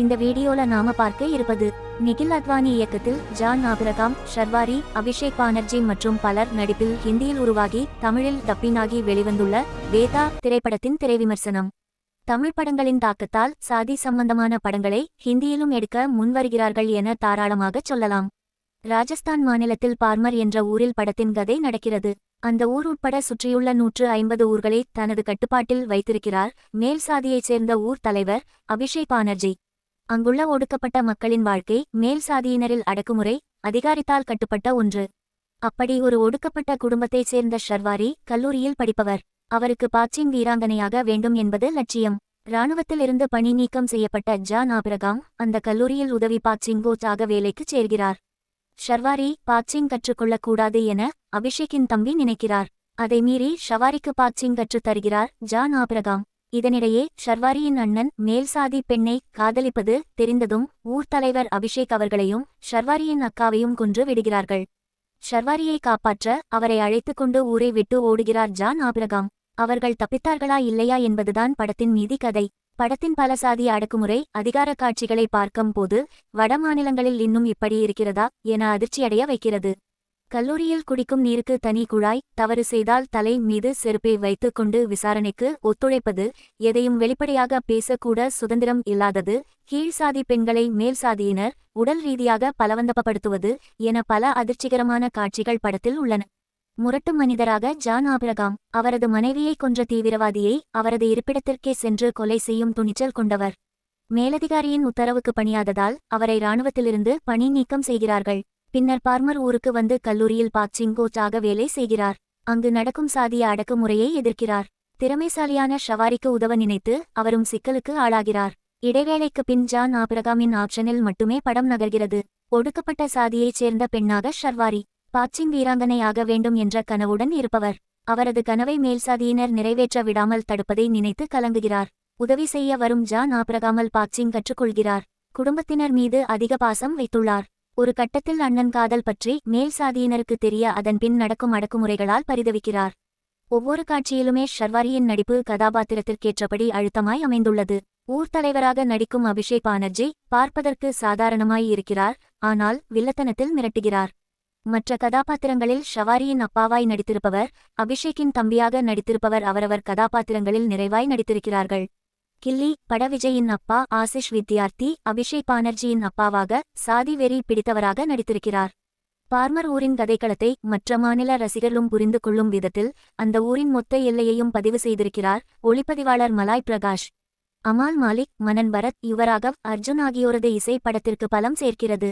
இந்த வீடியோல நாம பார்க்க இருப்பது நிகில் அத்வானி இயக்கத்தில் ஜான் ஆபிரகாம் ஷர்வாரி அபிஷேக் பானர்ஜி மற்றும் பலர் நடிப்பில் ஹிந்தியில் உருவாகி தமிழில் டப்பினாகி வெளிவந்துள்ள வேதா திரைப்படத்தின் திரைவிமர்சனம். தமிழ் படங்களின் தாக்கத்தால் சாதி சம்பந்தமான படங்களை ஹிந்தியிலும் எடுக்க முன்வருகிறார்கள் என தாராளமாகச் சொல்லலாம். ராஜஸ்தான் மாநிலத்தில் பார்மர் என்ற ஊரில் படத்தின் கதை நடக்கிறது. அந்த ஊர் உட்பட சுற்றியுள்ள நூற்று ஐம்பது ஊர்களை தனது கட்டுப்பாட்டில் வைத்திருக்கிறார். மேல் சாதியைச் சேர்ந்த ஊர் தலைவர் அபிஷேக் பானர்ஜி. அங்குள்ள ஒடுக்கப்பட்ட மக்களின் வாழ்க்கை மேல் சாதியினரில் அடக்குமுறை அதிகாரித்தால் கட்டுப்பட்ட ஒன்று. அப்படி ஒரு ஒடுக்கப்பட்ட குடும்பத்தைச் சேர்ந்த ஷர்வாரி கல்லூரியில் படிப்பவர். அவருக்கு பாச்சிங் வீராங்கனையாக வேண்டும் என்பது லட்சியம். இராணுவத்திலிருந்து பணி நீக்கம் செய்யப்பட்ட ஜான் ஆபிரகாம் அந்த கல்லூரியில் உதவி பாச்சிங் கோச்சாக வேலைக்குச் சேர்கிறார். ஷர்வாரி பாச்சிங் கற்றுக்கொள்ளக்கூடாது என அபிஷேக்கின் தம்பி நினைக்கிறார். அதை மீறி ஷவாரிக்கு பாச்சிங் கற்றுத் தருகிறார் ஜான் ஆபிரகாம். இதனிடையே ஷர்வாரியின் அண்ணன் மேல்சாதி பெண்ணை காதலிப்பது தெரிந்ததும் ஊர் தலைவர் அபிஷேக் அவர்களையும் ஷர்வாரியின் அக்காவையும் கொன்று விடுகிறார்கள். ஷர்வாரியை காப்பாற்ற அவரை அழைத்துக் கொண்டு ஊரை விட்டு ஓடுகிறார் ஜான் ஆபிரகாம். அவர்கள் தப்பித்தார்களா இல்லையா என்பதுதான் படத்தின் மீதி கதை. படத்தின் பல சாதி அடக்குமுறை அதிகார காட்சிகளை பார்க்கும் போது வடமாநிலங்களில் இன்னும் இப்படி இருக்கிறதா என அதிர்ச்சியடைய வைக்கிறது. கல்லூரியில் குடிக்கும் நீருக்கு தனி குழாய் தவறு செய்தால் தலை மீது செருப்பை வைத்துக் கொண்டு விசாரணைக்கு ஒத்துழைப்பது எதையும் வெளிப்படையாக பேசக்கூட சுதந்திரம் இல்லாதது கீழ்சாதி பெண்களை மேல் சாதியினர் உடல் ரீதியாக பலவந்தப்படுத்துவது என பல அதிர்ச்சிகரமான காட்சிகள் படத்தில் உள்ளன. முரட்டு மனிதராக ஜான் ஆபிரகாம் அவரது மனைவியை கொன்ற தீவிரவாதியை அவரது இருப்பிடத்திற்கே சென்று கொலை செய்யும் துணிச்சல் கொண்டவர். மேலதிகாரியின் உத்தரவுக்கு பணியாததால் அவரை இராணுவத்திலிருந்து பணி நீக்கம் செய்கிறார்கள். பின்னர் பார்மர் ஊருக்கு வந்து கல்லூரியில் பாக்சிங் கோச்சாக வேலை செய்கிறார். அங்கு நடக்கும் சாதிய அடக்குமுறையை எதிர்க்கிறார். திறமைசாலியான ஷவாரிக்கு உதவ நினைத்து அவரும் சிக்கலுக்கு ஆளாகிறார். இடைவேளைக்கு பின் ஜான் ஆபிரகாமின் ஆப்ஷனில் மட்டுமே படம் நகர்கிறது. ஒடுக்கப்பட்ட சாதியைச் சேர்ந்த பெண்ணாக ஷர்வாரி பாச்சிங் வீராங்கனை ஆக வேண்டும் என்ற கனவுடன் இருப்பவர். அவரது கனவை மேல்சாதியினர் நிறைவேற்ற விடாமல் தடுப்பதை நினைத்து கலங்குகிறார். உதவி செய்ய வரும் ஜான் ஆபிரகாமல் பாச்சிங் கற்றுக்கொள்கிறார். குடும்பத்தினர் மீது அதிக பாசம் வைத்துள்ளார். ஒரு கட்டத்தில் அண்ணன் காதல் பற்றி மேல் சாதியினருக்கு தெரிய அதன் பின் நடக்கும் அடக்குமுறைகளால் பரிதவிக்கிறார். ஒவ்வொரு காட்சியிலுமே ஷர்வாரியின் நடிப்பு கதாபாத்திரத்திற்கேற்றபடி அழுத்தமாய் அமைந்துள்ளது. ஊர் தலைவராக நடிக்கும் அபிஷேக் பானர்ஜி பார்ப்பதற்கு சாதாரணமாய் இருக்கிறார் ஆனால் வில்லத்தனத்தில் மிரட்டுகிறார். மற்ற கதாபாத்திரங்களில் ஷவாரியின் அப்பாவாய் நடித்திருப்பவர் அபிஷேக்கின் தம்பியாக நடித்திருப்பவர் அவரவர் கதாபாத்திரங்களில் நிறைவாய் நடித்திருக்கிறார்கள். கில்லி பட விஜயின் அப்பா ஆசிஷ் வித்யார்த்தி அபிஷேக் பானர்ஜியின் அப்பாவாக சாதி வெறி பிடித்தவராக நடித்திருக்கிறார். பார்மர் ஊரின் கதைக்களத்தை மற்ற மாநில ரசிகர்களும் புரிந்து கொள்ளும் விதத்தில் அந்த ஊரின் மொத்த எல்லையையும் பதிவு செய்திருக்கிறார் ஒளிப்பதிவாளர் மலாய் பிரகாஷ். அமால் மாலிக் மனன் பரத் யுவராகவ் அர்ஜுன் ஆகியோரது இசை படத்திற்கு பலம் சேர்க்கிறது.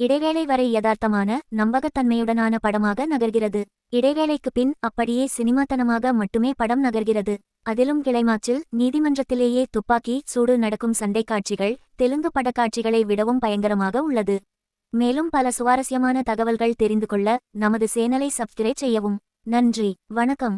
இடைவேளை வரை யதார்த்தமான நம்பகத்தன்மையுடனான படமாக நகர்கிறது. இடைவேளைக்கு பின் அப்படியே சினிமாத்தனமாக மட்டுமே படம் நகர்கிறது. அதிலும் கிளைமாச்சில் நீதிமன்றத்திலேயே துப்பாக்கி சூடு நடக்கும் சண்டை காட்சிகள் தெலுங்கு படக்காட்சிகளை விடவும் பயங்கரமாக உள்ளது. மேலும் பல சுவாரஸ்யமான தகவல்கள் தெரிந்து கொள்ள நமது சேனலை சப்ஸ்கிரைப் செய்யவும். நன்றி வணக்கம்.